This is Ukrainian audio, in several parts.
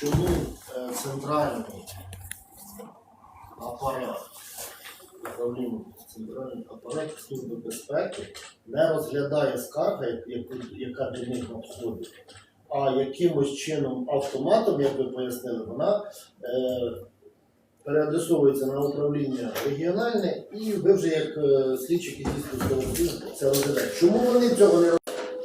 чому е, центральний апарат управління центральний апарат Служби безпеки не розглядає скарги, яка до них надходить, а якимось чином автоматом, як ви пояснили, вона е, переадресовується на управління регіональне, і ви вже як е, слідчі якісь це розглядаєте. Чому вони цього не роблять?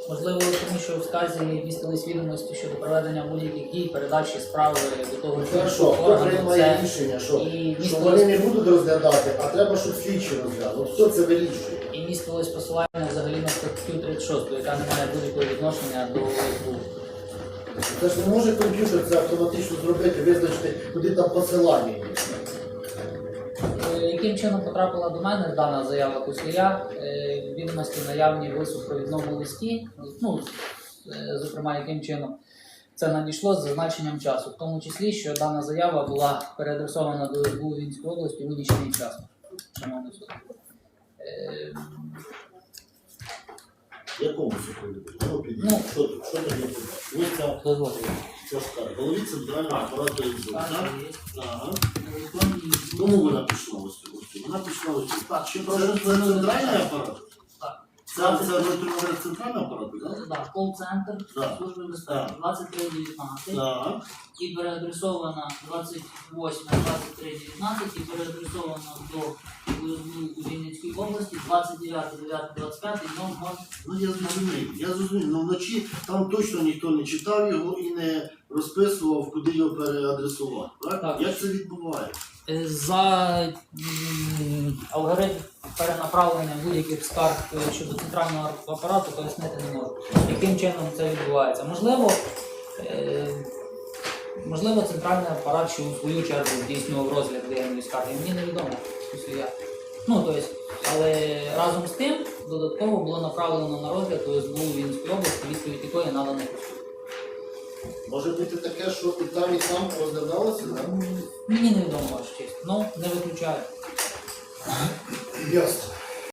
Можливо, тому що в сказі містились відомості щодо проведення будь-яких дій, передачі справи до того Хорошо, хто приймає рішення, що, і що вони не будуть розглядати, а треба, щоб слідчі розглянули. Хто це вирішує? і містилось посилання взагалі на статтю 36, яка не має будь-якого відношення до СБУ. Це ж не може комп'ютер це автоматично зробити, визначити, куди там посилання є. Е, Яким чином потрапила до мене дана заява Куслія? Відомості наявні в супровідному листі, ну, е, зокрема, яким чином це надійшло з зазначенням часу, в тому числі, що дана заява була переадресована до СБУ Вінської області у нічний час. Шановний суд. Е, якому супроводі? Ну, що тут? Що тут є? Ось ця дозвольте. ця скарга. Голові центрального апарату СБУ, так? Ага. Кому вона пішла ось? Вона пішла ось. Так, ще про це центральний апарат? Це, це електронний центральний апарат, так? Да, кол-центр Так. Служби безпеки Так. 2319 Так. і переадресована 28 23 19 і переадресована до УСБУ у Вінницькій області 29 9 25 номер Ну я зрозумів, я зрозумів. Ну вночі там точно ніхто не читав його і не розписував, куди його переадресувати. Так? Так. Як це відбувається? Е, за м, алгоритм перенаправлення будь-яких скарг е, щодо центрального апарату пояснити не можу. Яким чином це відбувається? Можливо, е, можливо, центральний апарат, що у свою чергу здійснював розгляд воєнної скарги, мені невідомо. Я- Ну, тобто, але разом з тим додатково було направлено на розгляд до СБУ Вінської області, відповідь якої надано по. Може бути таке, що і там, і там розглядалося, так? Мені невідомо, честь. Ну, не виключаю. Ясно.